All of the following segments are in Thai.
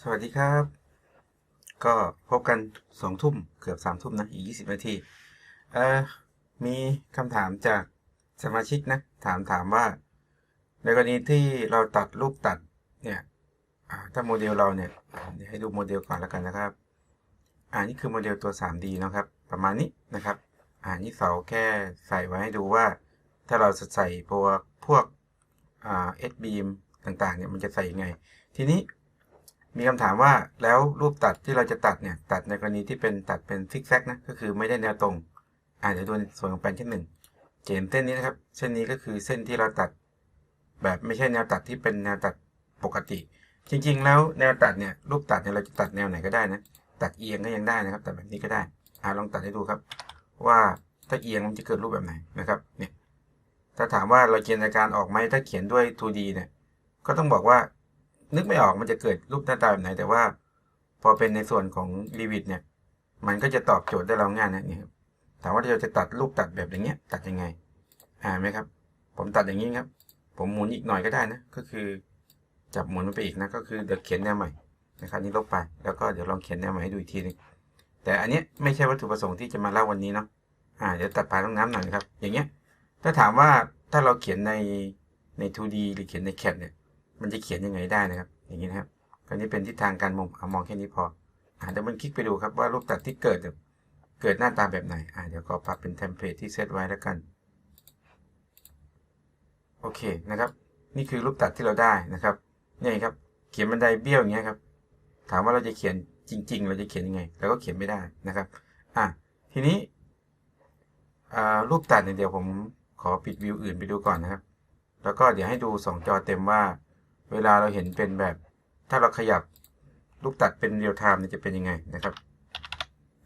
สวัสดีครับ ก็พบกันสองทุ่มเกือบสามทุ่มนะอีกยี่สิบนาที เอ่อ มีคำถามจากสมาชิกนะ ถามถามว่า ในกรณีที่เราตัดรูปตัดเนี่ยถ้าโมเดลเราเนี่ยเดี๋ยวให้ดูโมเดลก่อนแล้วกันนะครับ อ่านี่คือโมเดลตัว 3D นะครับ ประมาณนี้นะครับ อ่านี่เสาแค่ใส่ไว้ให้ดูว่า ถ้าเราจะใส่พวกพวกอ่า S beam ต่างๆเนี่ยมันจะใส่ยังไง ทีนี้ มีคำถามว่าแล้วรูปตัดที่เราจะตัดเนี่ยตัดในกรณีที่เป็นตัดเป็นซิกแซกนะก็คือไม่ได้แนวตรงอ่าเดี๋ยวดูส่วนของแปลนเช่นหนึ่งเห็นเส้นนี้นะครับเส้นนี้ก็คือเส้นที่เราตัด แบบไม่ใช่แนวตัดที่เป็นแนวตัดปกติ จริง ๆ แล้วแนวตัดเนี่ยรูปตัดเนี่ยเราจะตัดแนวไหนก็ได้นะตัดเอียงก็ยังได้นะครับตัดแบบนี้ก็ได้อ่าลองตัดให้ดูครับ ว่าถ้าเอียงมันจะเกิดรูปแบบไหนนะครับเนี่ยถ้าถามว่าเราจินตนาการออกไหมถ้าเขียนด้วย 2D เนี่ยก็ต้องบอกว่า นึกไม่ออกมันจะเกิดรูปหน้าตาแบบไหน แต่ว่า พอเป็นในส่วนของรีวิตเนี่ย มันก็จะตอบโจทย์ได้เราง่ายนะนี่ครับถามว่าเราจะตัดรูปตัดแบบอย่างเงี้ย ตัดยังไงอ่าไหมครับ ผมตัดอย่างนี้ครับ ผมหมุนอีกหน่อยก็ได้นะ ก็คือ จับหมุนมันไปอีกนะ ก็คือเดี๋ยวเขียนแนวใหม่นะครับนี่ลบไป แล้วก็เดี๋ยวลองเขียนแนวใหม่ให้ดูอีกทีหนึงแต่อันนี้ไม่ใช่วัตถุประสงค์ที่จะมาเล่าวันนี้เนาะอ่าเดี๋ยวตัดปลาต้องน้ำหน่อยนะครับ อย่างเงี้ย ถ้าถามว่าถ้าเราเขียนในใน 2D หรือเขียนใน CAD เนี่ย มันจะเขียนยังไงได้นะครับ อย่างนี้นะครับก็นี้เป็นทิศทางการมองเอามองแค่นี้พออาเดี๋ยวมันคลิกไปดูครับว่ารูปตัดที่เกิดเกิดหน้าตาแบบไหนอ่าเดี๋ยวก็ปรับเป็นเทมเพลตที่เซตไว้แล้วกัน โอเคนะครับ นี่คือรูปตัดที่เราได้นะครับนี่ครับ เขียนบันไดเบี้ยวอย่างเงี้ยครับ ถามว่าเราจะเขียนจริง ๆ เราจะเขียนยังไงเราก็เขียนไม่ได้นะครับอะทีนี้รูปตัดเนี่ยเดี๋ยวผมขอปิดวิวอื่นไปดูก่อนนะครับ แล้วก็เดี๋ยวให้ดูสองจอเต็มว่า เวลาเราเห็นเป็นแบบ ถ้าเราขยับลูกตัดเป็นเรียลไทม์นี่จะเป็นยังไงนะครับ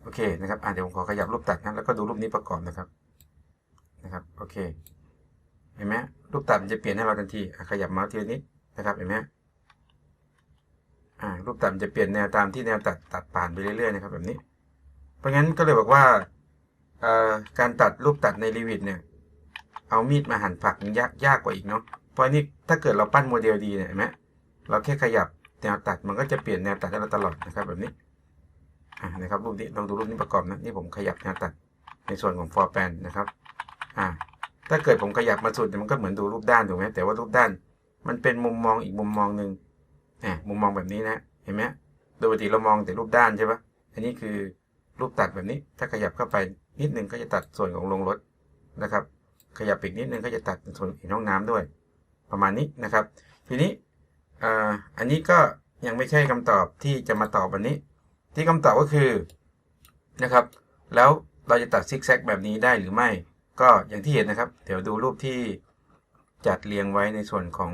โอเคนะครับอ่าเดี๋ยวผมขอขยับรูปตัดนะแล้วก็ดูรูปนี้ประกอบนะครับนะครับ โอเค เห็นไหมรูปตัดมันจะเปลี่ยนให้เราทันทีอะขยับเมาส์ทีละนิดนะครับ เห็นไหมอ่ารูปตัดมันจะเปลี่ยนแนวตามที่แนวตัดตัดผ่านไปเรื่อยๆนะครับแบบนี้ เพราะงั้นก็เลยบอกว่าเอ่อการตัดรูปตัดในรีวิตเนี่ย เอามีดมาหั่นผักยากยากกว่าอีกเนาะ ราะนี่ถ้าเกิดเราปั้นโมเดลดีเนี่ยเห็นไหมเราแค่ขยับแนวตัดมันก็จะเปลี่ยนแนวตัดให้เราตลอดนะครับแบบนี้นะครับรูปนี้ลองดูรูปนี้ประกอบนะนี่ผมขยับแนวตัดในส่วนของ for pan นะครับอ่าถ้าเกิดผมขยับมาสุดมันก็เหมือนดูรูปด้านถูกไหมแต่ว่ารูปด้าน มันเป็นมุมมองอีกมุมมองหนึ่งอ่ามุมมองแบบนี้นะเห็นไหมโดยปกติเรามองแต่รูปด้านใช่ปะอันนี้คือรูปตัดแบบนี้ ถ้าขยับเข้าไปนิดนึงก็จะตัดส่วนของลงรถนะครับ ขยับอีกนิดนึงก็จะตัดส่วนเห็นห้องน้ำด้วย ประมาณนี้นะครับ ทีนี้อันนี้ก็ยังไม่ใช่คำตอบที่จะมาตอบวันนี้ ที่คำตอบก็คือนะครับ แล้วเราจะตัดซิกแซกแบบนี้ได้หรือไม่ ก็อย่างที่เห็นนะครับ เดี๋ยวดูรูปที่จัดเรียงไว้ในส่วนของ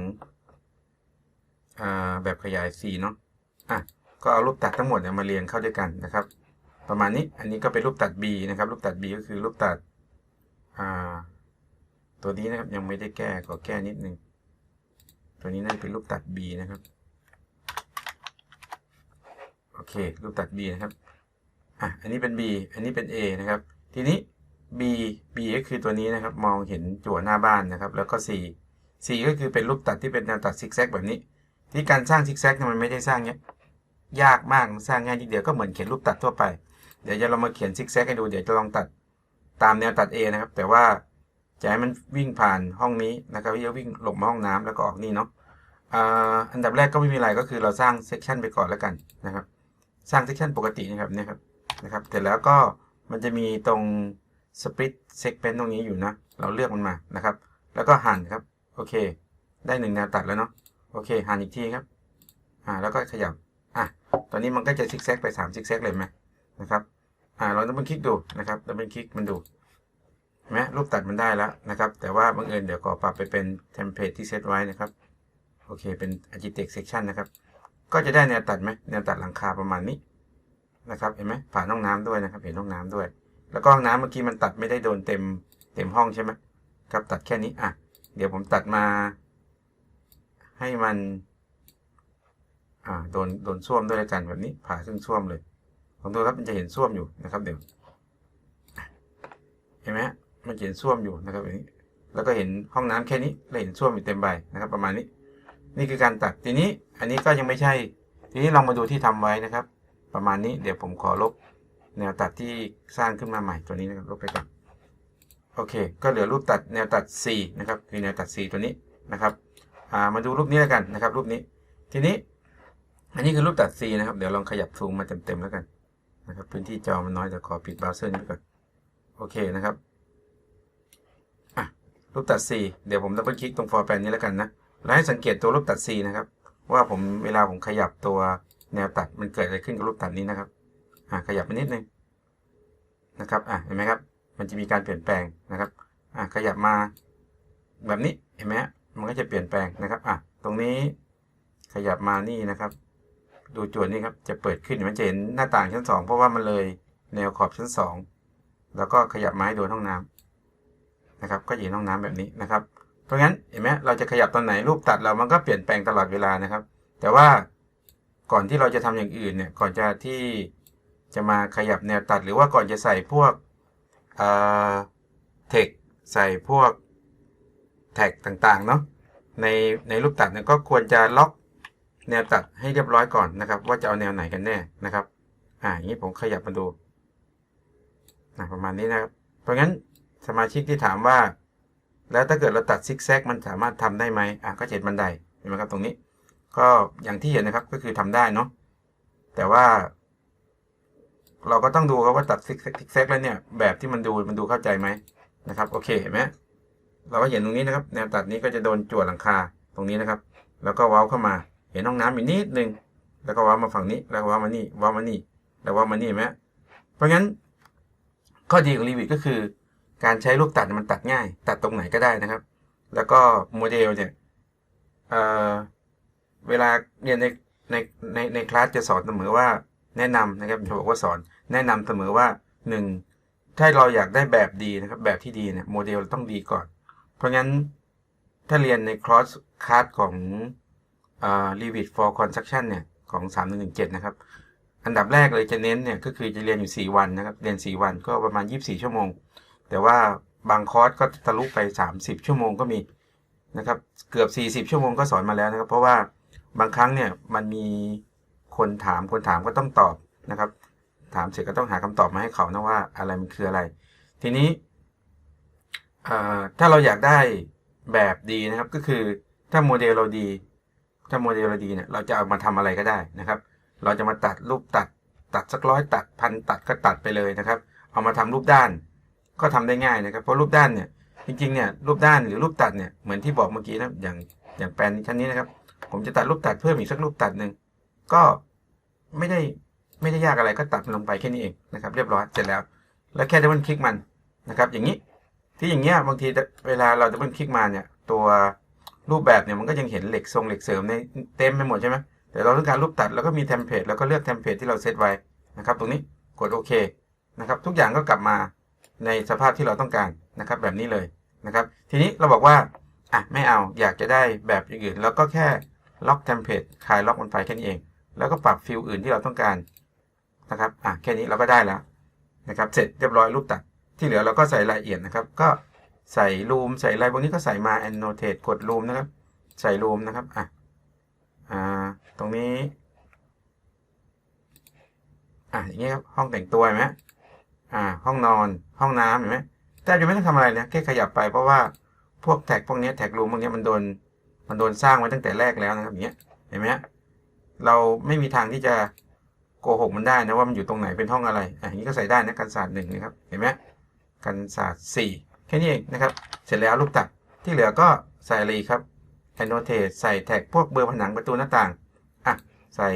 อแบบขยาย C เนาะอะก็เอารูปตัดทั้งหมดมาเรียงเข้าด้วยกันนะครับ ประมาณนี้อันนี้ก็เป็นรูปตัด B นะครับ รูปตัด B ก็คือรูปตัดตัวนี้นะครับยังไม่ได้แก้ขอแก้นิดนึง ตัวนี้น่าจะเป็นรูปตัด B นะครับ โอเค รูปตัด B นะครับ อะ อันนี้เป็น B อันนี้เป็น A นะครับ ทีนี้ B B ก็คือตัวนี้นะครับ มองเห็นจั่วหน้าบ้านนะครับ แล้วก็ C C ก็คือเป็นรูปตัดที่เป็นแนวตัดซิกแซกแบบนี้ ที่การสร้างซิกแซกมันไม่ได้สร้างเนี้ยยากมากมันสร้างง่ายทีเดียวก็เหมือนเขียนรูปตัดทั่วไป เดี๋ยวจะเรามาเขียนซิกแซกให้ดู เดี๋ยวจะลองตัดตามแนวตัด A นะครับ แต่ว่าจะให้มันวิ่งผ่านห้องนี้นะครับที่จะวิ่งหลบมาห้องน้ำแล้วก็ออกนี่เนาะ อันดับแรกก็ไม่มีอะไรก็คือเราสร้างเซกชันไปก่อนแล้วกันนะครับ สร้างเซกชันปกตินะครับเนี่ยครับนะครับเสร็จแล้วก็มันจะมีตรง split segment ตรงนี้อยู่นะ เราเลือกมันมานะครับ แล้วก็หั่นครับ โอเค ได้หนึ่งแนวตัดแล้วเนาะโอเค หั่นอีกทีครับอ่าแล้วก็ขยับอะตอนนี้มันก็จะซิกแซกไป3ซิกแซกเลยไหมนะครับอ่าเราต้องไปคลิกดูนะครับเราไปคลิกมันดูไหมรูปตัดมันได้แล้วนะครับ แต่ว่าบังเอิญเดี๋ยวขอปรับไปเป็นเทมเพลตที่เซตไว้นะครับ โอเค เป็น architect section นะครับ ก็จะได้แนวตัดไหมแนวตัดหลังคาประมาณนี้นะครับ เห็นไหมผ่านห้องน้ำด้วยนะครับ เห็นห้องน้ำด้วย แล้วก็ห้องน้ำเมื่อกี้มันตัดไม่ได้โดนเต็มเต็มห้องใช่ไหมครับ ตัดแค่นี้ อะ เดี๋ยวผมตัดมา ให้มัน อ่า โดน โดนส้วมด้วยแล้วกันแบบนี้ ผ่าซึ่งส้วมเลยผมดูครับ มันจะเห็นส้วมอยู่นะครับ เดี๋ยว เห็นไหมฮะมันเห็นส้วมอยู่นะครับแบบนี้ แล้วก็เห็นห้องน้ำแค่นี้ แล้วเห็นส้วมอยู่เต็มใบนะครับ ประมาณนี้ นี่คือการตัดทีนี้อันนี้ก็ยังไม่ใช่ ทีนี้ลองมาดูที่ทำไว้นะครับ ประมาณนี้เดี๋ยวผมขอลบแนวตัดที่สร้างขึ้นมาใหม่ตัวนี้นะครับลบไปก่อนโอเค ก็เหลือรูปตัดแนวตัด C นะครับคือแนวตัด C ตัวนี้นะครับามาดูรูปนี้แล้วกันนะครับ รูปนี้ ทีนี้ อันนี้คือรูปตัด C นะครับเดี๋ยวลองขยับซูมมาเต็มๆแล้วกันนะครับพื้นที่จอมันน้อยเดี๋ยวขอปิดเบราว์เซอร์นี้ก่อนโอเคนะครับอะรูปตัด C เดี๋ยวผมดับเบิลคลิกตรง for pan นี้แล้วกันนะ แล้วให้สังเกตตัวรูปตัด C นะครับ ว่าผมเวลาผมขยับตัวแนวตัดมันเกิดอะไรขึ้นกับรูปตัดนี้นะครับอะขยับไปนิดนึงนะครับอะเห็นไหมครับ มันจะมีการเปลี่ยนแปลงนะครับอะขยับมาแบบนี้เห็นไหมมันก็จะเปลี่ยนแปลงนะครับอะตรงนี้ขยับมานี่นะครับ ดูจวนนี่ครับจะเปิดขึ้นมันจะเห็นหน้าต่างชั้นสองเพราะว่ามันเลยแนวขอบชั้นสองแล้วก็ขยับมาให้โดนห้องน้ำนะครับ ก็อยู่นห้องน้ำแบบนี้นะครับ เพราะงั้นเห็นไหมเราจะขยับตอนไหนรูปตัดเรามันก็เปลี่ยนแปลงตลอดเวลานะครับ แต่ว่าก่อนที่เราจะทำอย่างอื่นเนี่ยก่อนจะที่จะมาขยับแนวตัดหรือว่าก่อนจะใส่พวกเอ่อเทคใส่พวกแท็กต่างๆเนาะในในรูปตัดเนี่ยก็ควรจะล็อกแนวตัดให้เรียบร้อยก่อนนะครับ ว่าจะเอาแนวไหนกันแน่นะครับอ่าอย่างนี้ผมขยับมาดูนะประมาณนี้นะครับ เพราะงั้นสมาชิกที่ถามว่า แล้วถ้าเกิดเราตัดซิกแซกมันสามารถทำได้ไหมอะก็เจ็ดบันไดเห็นไหมครับตรงนี้ ก็อย่างที่เห็นนะครับก็คือทำได้เนาะแต่ว่า เราก็ต้องดูครับว่าตัดซิกแซกแล้วเนี่ยแบบที่มันดูมันดูเข้าใจไหมนะครับโอเคเห็นไหมเราก็เห็นตรงนี้นะครับ แนวตัดนี้ก็จะโดนจั่วหลังคาตรงนี้นะครับ แล้วก็ว้าเข้ามา เห็นห้องน้ำอีกนิดนึงแล้วก็ว้ามาฝั่งนี้ แล้วก็ว้ามานี่ว้ามานี่ แล้วว้ามานี่เห็นไหมเพราะงั้นข้อดีของรีวิวก็คือ การใช้ลูกตัดมันตัดง่าย ตัดตรงไหนก็ได้นะครับ แล้วก็โมเดลเนี่ยเเวลาเรียนในในในในคลาสจะสอนเสมอว่าแนะนำนะครับจะบอกว่าสอนแนะนำเสมอว่าหนึ่งถ้าเราอยากได้แบบดีนะครับ แบบที่ดีเนี่ยโมเดลต้องดีก่อน เพราะงั้นถ้าเรียนในคลาสคลาสของเอ่อ Revit for Construction เนี่ยของ 3117 นะครับ อันดับแรกเลยจะเน้นเนี่ยก็คือจะเรียนอยู่ 4 วันนะครับ เรียน 4 วันก็ประมาณ 24 ชั่วโมง แต่ว่าบางคอร์สก็ทะลุไป 30 ชั่วโมงก็มีนะครับเกือบ 40 ชั่วโมงก็สอนมาแล้วนะครับ เพราะว่าบางครั้งเนี่ยมันมีคนถามคนถามก็ต้องตอบนะครับ ถามเสร็จก็ต้องหาคำตอบมาให้เขานะว่าอะไรมันคืออะไร ทีนี้ถ้าเราอยากได้แบบดีนะครับก็คือถ้าโมเดลเราดี ถ้าโมเดลเราดีเนี่ยเราจะเอามาทำอะไรก็ได้นะครับ เราจะมาตัดรูปตัด ตัดสักร้อยตัดพันตัดก็ตัดไปเลยนะครับ เอามาทำรูปด้าน ก็ทำได้ง่ายนะครับเพราะรูปด้านเนี่ยจริงๆเนี่ยรูปด้านหรือรูปตัดเนี่ยเหมือนที่บอกเมื่อกี้นะอย่างอย่างแปลนชั้นนี้นะครับ ผมจะตัดรูปตัดเพิ่มอีกสักรูปตัดหนึ่งก็ไม่ได้ไม่ได้ยากอะไรก็ตัดมันลงไปแค่นี้เองนะครับเรียบร้อยเสร็จแล้ว แล้วแค่ดับเบิลคลิกมันนะครับ อย่างนี้ที่อย่างเงี้ยบางทีเวลาเราดับเบิลคลิกมาเนี่ยตัวรูปแบบเนี่ยมันก็ยังเห็นเหล็กทรงเหล็กเสริมในเต็มไปหมดใช่ไหมแต่เราต้องการรูปตัดแล้วก็มีเทมเพลตแล้วก็เลือกเทมเพลตที่เราเซตไว้นะครับ ตรงนี้กดโอเคนะครับ ทุกอย่างก็กลับมา ในสภาพที่เราต้องการนะครับแบบนี้เลยนะครับ ทีนี้เราบอกว่าอะไม่เอาอยากจะได้แบบอื่น แล้วก็แค่ล็อกเทมเพลตคลายล็อกมันไปแค่นี้เอง แล้วก็ปรับฟิลอื่นที่เราต้องการนะครับอะแค่นี้เราก็ได้แล้วนะครับเสร็จเรียบร้อยรูปตัด ที่เหลือเราก็ใส่รายละเอียดนะครับ ก็ใส่รูมใส่อะไรพวกนี้ก็ใส่มา annotate กดรูมนะครับ ใส่รูมนะครับอะอ่าตรงนี้อะอย่างเงี้ยครับห้องแต่งตัวเห็นไหม อ่า ห้องนอน ห้องน้ำเห็นไหมแต่จะไม่ต้องทำอะไรนะแค่ขยับไปเพราะว่าพวกแท็กพวกนี้แท็กรูมพวกนี้มันโดนมันโดนสร้างไว้ตั้งแต่แรกแล้วนะครับอย่างเงี้ยเห็นไหมเราไม่มีทางที่จะโกหกมันได้นะว่ามันอยู่ตรงไหนเป็นห้องอะไรอะอย่างนี้ก็ใส่ได้นะกันศาสตร์หนึ่งนะครับเห็นไหมกันศาสตร์สี่แค่นี้เองนะครับ เสร็จแล้วรูปตัดที่เหลือก็ใส่อะไรครับ annotate ใส่แท็กพวกเบอร์ผนังประตูหน้าต่างอะใส่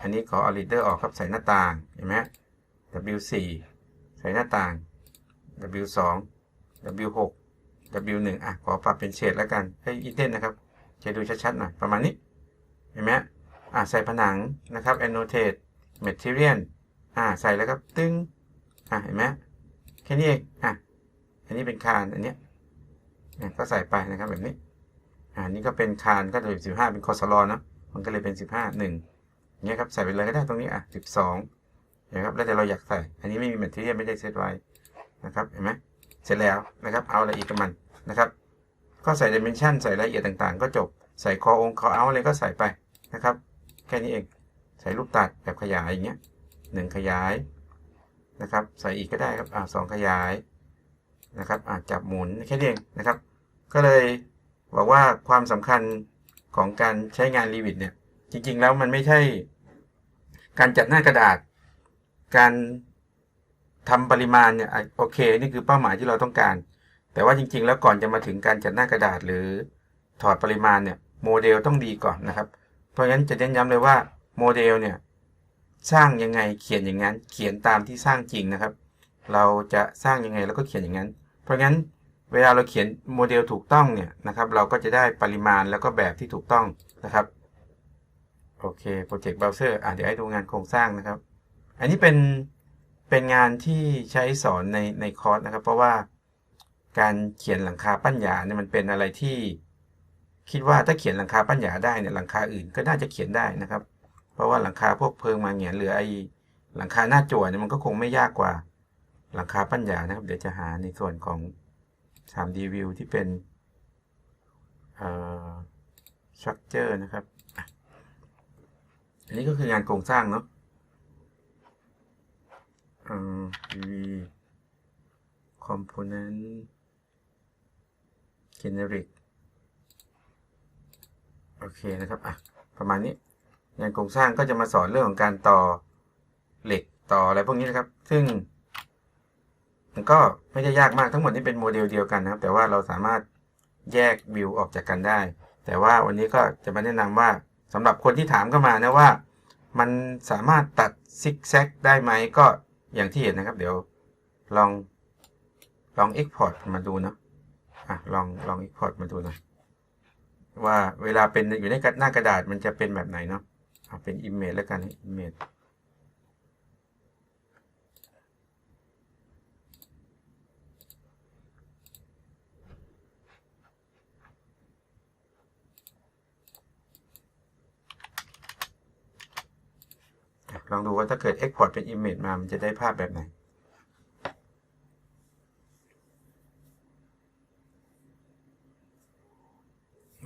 อันนี้ขอเอา reader ออกครับใส่หน้าต่างเห็นไหม W4 ใส่หน้าต่าง W2 W6 W1 อะขอปรับเป็นเฉดแล้วกันให้อีเทนนะครับจะดูชัดๆหน่อยประมาณนี้ เห็นไหมอะใส่ผนังนะครับ annotate material อะใส่แล้วครับ ตึ้งอะเห็นไหมแค่นี้เองอะอันนี้เป็นคานอันเนี้ยก็ใส่ไปนะครับแบบนี้อ่านี่ก็เป็นคานก็จะเป็นสิบห้าเป็นคอสลอนะมันก็เลยเป็นสิบห้าหนึ่งเงี้ยครับใส่ไปเลยก็ได้ตรงนี้อะสิบสอง นะครับ แล้วแต่เราอยากใส่ อันนี้ไม่มีแมทเทียลไม่ได้เซตไว้นะครับ เห็นไหมเสร็จแล้วนะครับ เอาอะไรอีกกับมันนะครับ ก็ใส่ดิเมนชันใส่รายละเอียดต่างๆ ก็จบ ใส่คอองค์คอเอาอะไรก็ใส่ไปนะครับ แค่นี้เอง ใส่ลูกตัดแบบขยายอย่างเงี้ยหนึ่งขยายนะครับ ใส่อีกก็ได้ครับอ่าสองขยายนะครับอ่าจับหมุนแค่นี้เองนะครับ ก็เลยบอกว่าความสำคัญของการใช้งาน Revit เนี่ย จริง ๆ แล้วมันไม่ใช่ การจัดหน้ากระดาษ การทำปริมาณเนี่ยโอเค นี่คือเป้าหมายที่เราต้องการ แต่ว่าจริง ๆ แล้วก่อนจะมาถึงการจัดหน้ากระดาษหรือถอดปริมาณเนี่ยโมเดลต้องดีก่อนนะครับ เพราะฉะนั้นจะเน้นย้ำเลยว่าโมเดลเนี่ยสร้างยังไงเขียนอย่างนั้น เขียนตามที่สร้างจริงนะครับ เราจะสร้างยังไงแล้วก็เขียนอย่างนั้น เพราะงั้นเวลาเราเขียนโมเดลถูกต้องเนี่ยนะครับ เราก็จะได้ปริมาณแล้วก็แบบที่ถูกต้องนะครับโอเคโปรเจกต์เบราว์เซอร์อะเดี๋ยวให้ดูงานโครงสร้างนะครับ อันนี้เป็นเป็นงานที่ใช้สอนในในคอร์สนะครับ เพราะว่าการเขียนหลังคาปั้นหยาเนี่ยมันเป็นอะไรที่ คิดว่าถ้าเขียนหลังคาปั้นหยาได้เนี่ยหลังคาอื่นก็น่าจะเขียนได้นะครับ เพราะว่าหลังคาพวกเพิงมาเหงียนหรือไอหลังคาหน้าจั่วเนี่ยมันก็คงไม่ยากกว่าหลังคาปั้นหยานะครับ เดี๋ยวจะหาในส่วนของ 3D view ที่เป็นเอ่อ structure นะครับ อันนี้ก็คืองานโครงสร้างเนาะ v component generic โอเคนะครับอะประมาณนี้งานโครงสร้างก็จะมาสอนเรื่องของการต่อเหล็กต่ออะไรพวกนี้นะครับ ซึ่ง มันก็ไม่ได้ยากมากทั้งหมดนี้เป็นโมเดลเดียวกันนะครับ แต่ว่าเราสามารถแยกวิวออกจากกันได้ แต่ว่าวันนี้ก็จะมาแนะนำว่าสำหรับคนที่ถามเข้ามานะว่า มันสามารถตัดซิกแซกได้ไหมก็ อย่างที่เห็นนะครับ เดี๋ยวลองลอง Export มาดูเนาะอะลองลอง Export มาดูหน่อยว่าเวลาเป็นอยู่ในหน้ากระดาษมันจะเป็นแบบไหนเนาะเอาเป็น Image แล้วกัน Image ลองดูว่าถ้าเกิด Export เป็น Image มา มันจะได้ภาพแบบไหน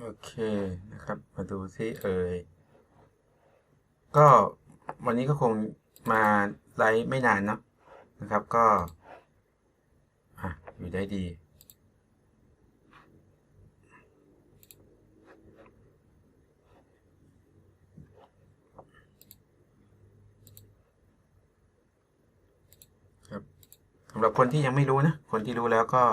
โอเคนะครับ มาดูซิเอ่ย ก็วันนี้ก็คงมาไลฟ์ไม่นานเนาะนะครับก็อะอยู่ได้ดี ครับสำ หรับคนที่ยังไม่รู้นะ คนที่รู้แล้วก็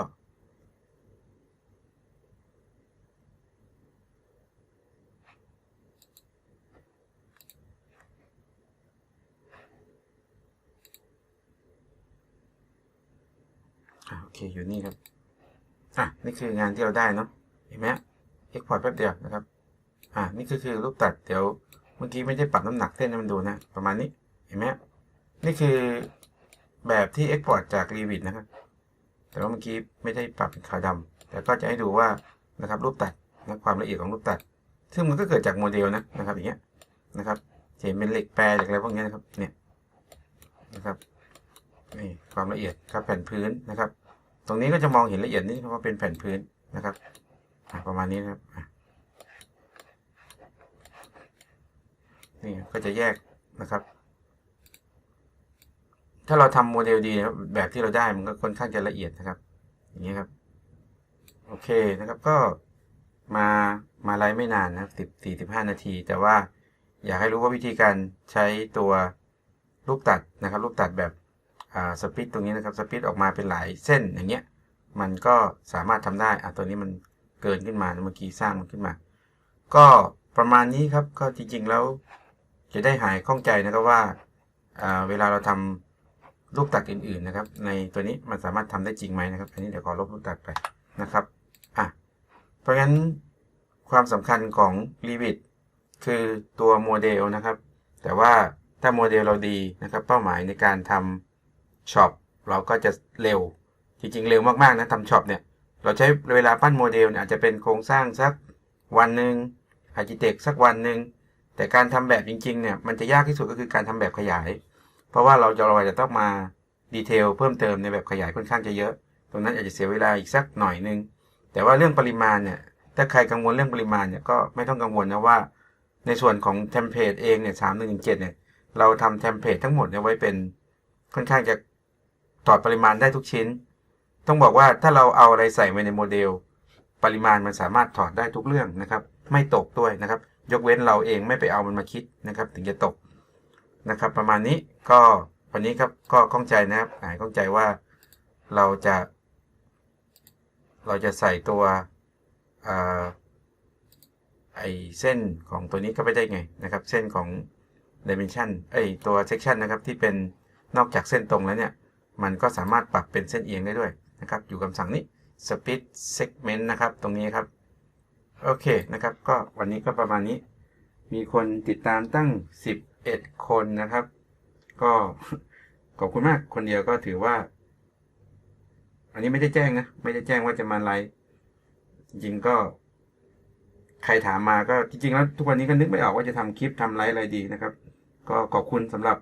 โอเค อยู่นี่ครับ อะ นี่คืองานที่เราได้เนาะ เห็นไหม Export แป๊บเดียวนะครับ อะ นี่คือคือรูปตัด เดี๋ยว เมื่อกี้ไม่ได้ปรับน้ำหนักเส้นให้มันดูนะ ประมาณนี้ เห็นไหมนี่คือ แบบที่ Export จาก Revit นะครับ แต่ว่าเมื่อกี้ไม่ได้ปรับเป็นขาวดำแต่ก็จะให้ดูว่านะครับรูปตัดนะความละเอียดของรูปตัด ซึ่งมันก็เกิดจากโมเดลนะนะครับอย่างเงี้ยนะครับเห็นเป็นเหล็กแปรเหล็กอะไรพวกนี้นะครับเนี่ยนะครับนี่ความละเอียดครับแผ่นพื้นนะครับ ตรงนี้ก็จะมองเห็นละเอียดนี่เพราะเป็นแผ่นพื้นนะครับประมาณนี้นะครับนี่ก็จะแยกนะครับ ถ้าเราทำโมเดลดีนะครับแบบที่เราได้มันก็ค่อนข้างจะละเอียดนะครับ อย่างนี้ครับ โอเคนะครับก็มามาไลฟ์ไม่นานนะสิบสี่สิบห้านาที แต่ว่าอยากให้รู้ว่าวิธีการใช้ตัวลูกตัดนะครับลูกตัดแบบอ่าสปิตตรงนี้นะครับสปิตออกมาเป็นหลายเส้นอย่างเงี้ยมันก็สามารถทำได้อะตัวนี้มันเกินขึ้นมาเมื่อกี้สร้างมันขึ้นมา ก็ประมาณนี้ครับก็จริงๆแล้วจะได้หายข้องใจนะครับว่าอ่าเวลาเราทำ ลูกตัดอื่นๆนะครับ ในตัวนี้มันสามารถทำได้จริงไหมนะครับ อันนี้เดี๋ยวขอลบลูกตัดไปนะครับอะเพราะฉะนั้นความสำคัญของ Revit คือตัวโมเดลนะครับ แต่ว่าถ้าโมเดลเราดีนะครับ เป้าหมายในการทำช็อปเราก็จะเร็ว จริงๆ เร็วมากๆนะทำช็อปเนี่ย เราใช้เวลาปั้นโมเดลเนี่ยอาจจะเป็นโครงสร้างสักวันหนึ่งอาร์จิเทคสักวันหนึ่งแต่การทำแบบจริงๆเนี่ยมันจะยากที่สุดก็คือการทำแบบขยาย เพราะว่าเราจะเราจะต้องมาดีเทลเพิ่มเติมในแบบขยายค่อนข้างจะเยอะ ตรงนั้นอาจจะเสียเวลาอีกสักหน่อยนึง แต่ว่าเรื่องปริมาณเนี่ย ถ้าใครกังวลเรื่องปริมาณเนี่ยก็ไม่ต้องกังวลนะว่า ในส่วนของเทมเพลตเองเนี่ยสามหนึ่งเจ็ดเนี่ย เราทำเทมเพลตทั้งหมดเนี่ยไว้เป็นค่อนข้างจะถอดปริมาณได้ทุกชิ้น ต้องบอกว่าถ้าเราเอาอะไรใส่ไว้ในโมเดล ปริมาณมันสามารถถอดได้ทุกเรื่องนะครับ ไม่ตกด้วยนะครับ ยกเว้นเราเองไม่ไปเอามันมาคิดนะครับ ถึงจะตก นะครับ ประมาณนี้ก็วันนี้ครับก็ข้องใจนะครับหายข้องใจว่าเราจะ เราจะใส่ตัวอไอเส้นของตัวนี้ก็ไปได้ไงนะครับ เส้นของ dimension ไอตัว section นะครับที่เป็นนอกจากเส้นตรงแล้วเนี่ย มันก็สามารถปรับเป็นเส้นเอียงได้ด้วยนะครับ อยู่คำสั่งนี้ split segment นะครับ ตรงนี้ครับ โอเคนะครับ ก็วันนี้ก็ประมาณนี้ มีคนติดตามตั้ง 11 คนนะครับ ก็ขอบคุณมากคนเดียวก็ถือว่า อันนี้ไม่ได้แจ้งนะ ไม่ได้แจ้งว่าจะมาไลฟ์จริงก็ ใครถามมาก็จริงๆแล้วทุกวันนี้ก็นึกไม่ออกว่าจะทำคลิปทำไลฟ์อะไรดีนะครับ ก็ขอบคุณสำหรับ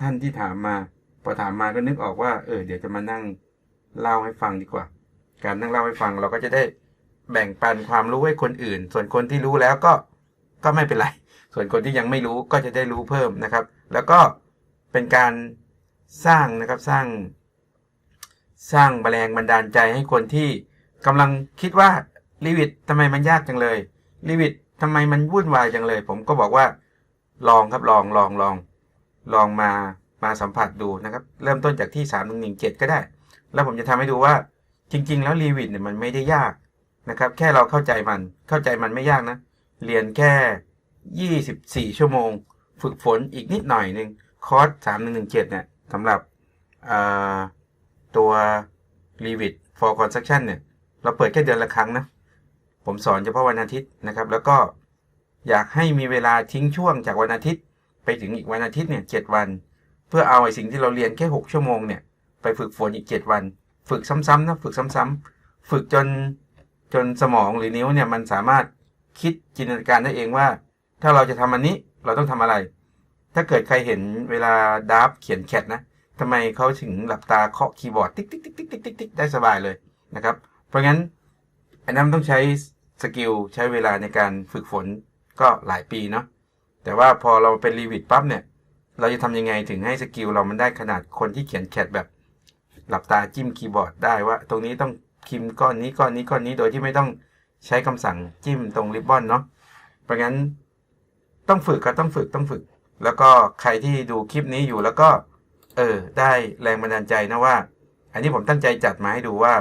ท่านที่ถามมา พอถามมาก็นึกออกว่า เออ เดี๋ยวจะมานั่งเล่าให้ฟังดีกว่า การนั่งเล่าให้ฟังเราก็จะได้แบ่งปันความรู้ให้คนอื่น ส่วนคนที่รู้แล้วก็ก็ไม่เป็นไร ส่วนคนที่ยังไม่รู้ก็จะได้รู้เพิ่มนะครับ แล้วก็เป็นการสร้างนะครับสร้าง สร้างแรงบันดาลใจให้คนที่กำลังคิดว่าลีวิตทำไมมันยากจังเลยลีวิตทำไมมันวุ่นวายจังเลย ผมก็บอกว่า ลองครับลองลองลองลองมามาสัมผัสดูนะครับ เริ่มต้นจากที่3 1 1 7 ก็ได้ แล้วผมจะทำให้ดูว่าจริง ๆ แล้วลีวิตเนี่ยมันไม่ได้ยากนะครับ แค่เราเข้าใจมันเข้าใจมันไม่ยากนะ เรียนแค่ 24 ชั่วโมง ฝึกฝนอีกนิดหน่อยหนึ่งคอร์ส3 1 1 7 เนี่ยสำหรับตัว Revit for Construction เนี่ย เราเปิดแค่เดือนละครั้งนะ ผมสอนเฉพาะวันอาทิตย์นะครับ แล้วก็อยากให้มีเวลาทิ้งช่วงจากวันอาทิตย์ ไปถึงอีกวันอาทิตย์เนี่ยเวัน เพื่อเอาไอ้สิ่งที่เราเรียนแค่ 6 ชั่วโมงเนี่ย ไปฝึกฝนอีก 7 วัน ฝึกซ้ำๆนะฝึกซ้ำๆฝึกจนจนสมองหรือนิ้วเนี่ยมันสามารถคิดจินตนาการได้เองว่า ถ้าเราจะทำอันนี้เราต้องทำอะไร ถ้าเกิดใครเห็นเวลาดับเขียนแคทนะทำไมเขาถึงหลับตาเคาะคีย์บอร์ดติ๊กติ๊กติ๊กติ๊กติ๊กติ๊กติ๊กได้สบายเลยนะครับ เพราะงั้นอันนั้นต้องใช้สกิลใช้เวลาในการฝึกฝนก็หลายปีเนาะแต่ว่าพอเราเป็นรีวิตปั๊บเนี่ย เราจะทำยังไงถึงให้สกิลเรามันได้ขนาดคนที่เขียนแคทแบบ หลับตาจิ้มคีย์บอร์ดได้ว่า ตรงนี้ต้องพิมพ์ก้อนนี้ก้อนนี้ก้อนนี้โดยที่ไม่ต้องใช้คำสั่งจิ้มตรงริบบอนเนาะเพราะงั้น ต้องฝึกก็ต้องฝึกต้องฝึก แล้วก็ใครที่ดูคลิปนี้อยู่แล้วก็ เออ ได้แรงบันดาลใจนะว่า อันนี้ผมตั้งใจจัดมาให้ดูว่า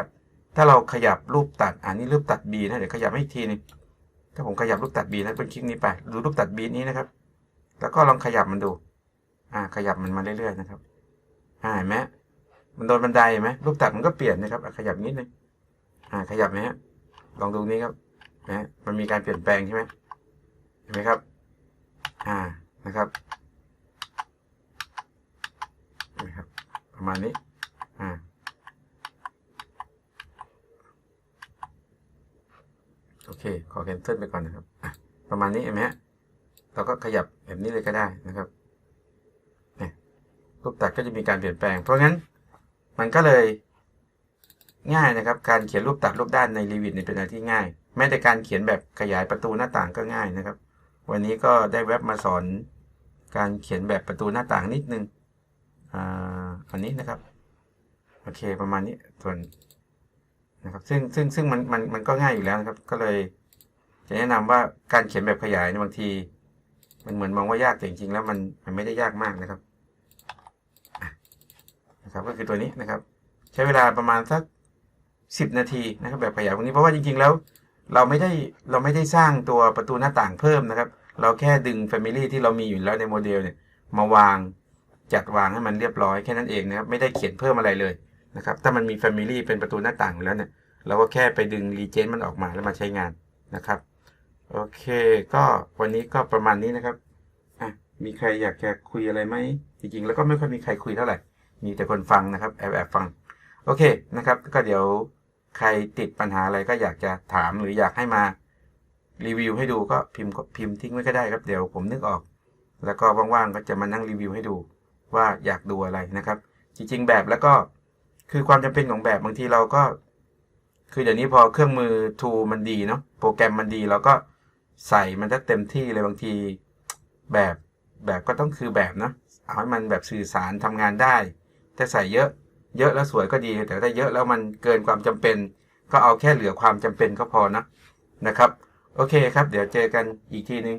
ถ้าเราขยับรูปตัด อันนี้รูปตัด B นะเดี๋ยวขยับให้อีกทีนึงถ้าผมขยับรูปตัด B นะเป็นคลิปนี้ไปดูรูปตัด B นี้นะครับ แล้วก็ลองขยับมันดู อ่า ขยับมันมาเรื่อยๆนะครับอ่าเห็นไหมมันโดนบันไดเห็นไหมรูปตัดมันก็เปลี่ยนนะครับขยับนิดนึงอ่า ขยับไหมฮะลองดูนี้ครับนะมันมีการเปลี่ยนแปลงใช่ไหมเห็นไหมครับ อ่านะครับนะครับ ประมาณนี้อ่าโอเค ขอแคนเซิลไปก่อนนะครับประมาณนี้เห็นไหมฮะเราก็ขยับแบบนี้เลยก็ได้นะครับเนี่ยรูปตัดก็จะมีการเปลี่ยนแปลง เพราะงั้นมันก็เลยง่ายนะครับ การเขียนรูปตัดรูปด้านใน Revit เนี่ยเป็นอะไรที่ง่าย แม้แต่การเขียนแบบขยายประตูหน้าต่างก็ง่ายนะครับ วันนี้ก็ได้เว็บมาสอนการเขียนแบบประตูหน้าต่างนิดนึงอ่าอันนี้นะครับ โอเคประมาณนี้ส่วนนะครับซึ่งซึ่งซึ่งมันมันมันก็ง่ายอยู่แล้วนะครับ ก็เลย จะแนะนำว่าการเขียนแบบขยายในบางที มันเหมือนมองว่ายากแต่จริงๆแล้วมันมันไม่ได้ยากมากนะครับนะครับก็คือตัวนี้นะครับ ใช้เวลาประมาณสักสิบนาทีนะครับ แบบขยายพวกนี้เพราะว่าจริงๆแล้ว เราไม่ได้เราไม่ได้สร้างตัวประตูหน้าต่างเพิ่มนะครับ เราแค่ดึง Family ที่เรามีอยู่แล้วในโมเดลเนี่ยมาวางจัดวางให้มันเรียบร้อยแค่นั้นเองนะครับไม่ได้เขียนเพิ่มอะไรเลยนะครับถ้ามันมี Family เป็นประตูหน้าต่างอยู่แล้วเนี่ยเราก็แค่ไปดึง Regent มันออกมาแล้วมาใช้งานนะครับโอเคก็วันนี้ก็ประมาณนี้นะครับอะมีใครอยากจะคุยอะไรไหมจริงๆ แล้วก็ไม่ค่อยมีใครคุยเท่าไหร่มีแต่คนฟังนะครับแอบแอบฟังโอเคนะครับ ก็เดี๋ยว ใครติดปัญหาอะไรก็อยากจะถามหรืออยากให้มารีวิวให้ดูก็พิมพ์พิมพ์ทิ้งไว้ก็ได้ครับเดี๋ยวผมนึกออก แล้วก็ว่างๆก็จะมานั่งรีวิวให้ดู ว่าอยากดูอะไรนะครับ จริง ๆ แบบแล้วก็คือความจำเป็นของแบบบางทีเราก็ คือเดี๋ยวนี้พอเครื่องมือ tool มันดีเนาะโปรแกรมมันดีเราก็ใส่มันจะเต็มที่เลยบางทีแบบแบบก็ต้องคือแบบนะเอาให้มันแบบสื่อสารทำงานได้ถ้าใส่เยอะ เยอะแล้วสวยก็ดี แต่ถ้าเยอะแล้วมันเกินความจำเป็น ก็เอาแค่เหลือความจำเป็นก็พอนะนะครับ โอเคครับ เดี๋ยวเจอกันอีกทีนึง